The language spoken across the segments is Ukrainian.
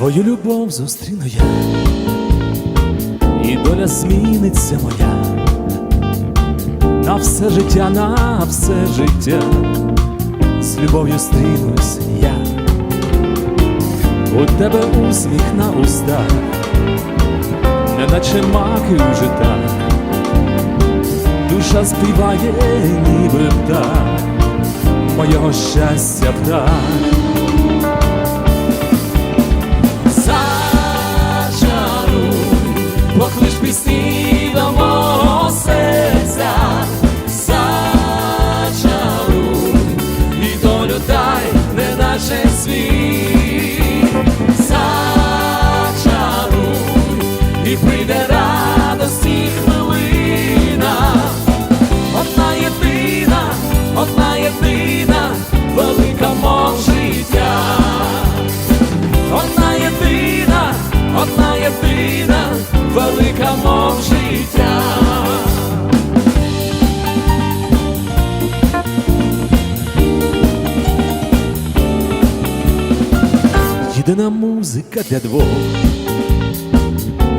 Свою любов зустріну я, і доля зміниться моя. На все життя, на все життя, з любов'ю стрінусь я, у тебе усміх на устах, неначе маки у житах, душа співає, ніби птах, моєго щастя птах. Одна велика мов життя. Єдина музика для двох,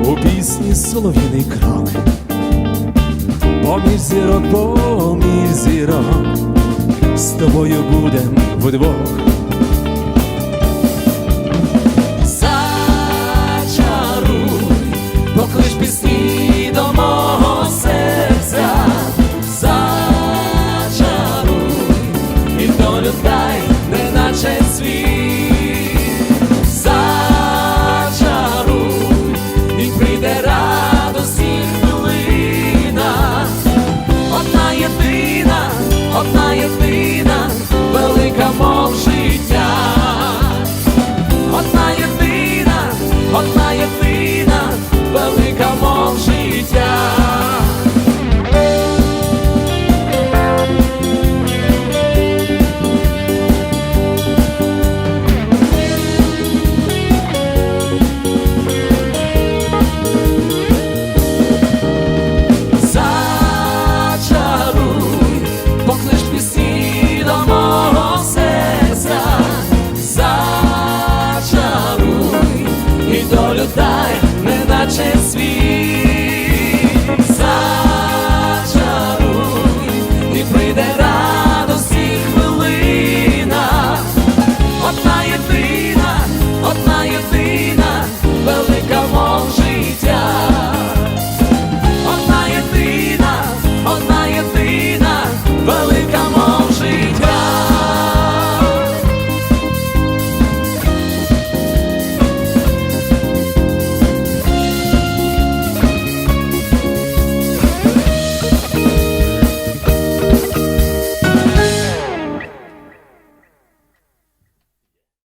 у пісні солов'їний крок, поміж зірок, поміж зірок, з тобою будем вдвох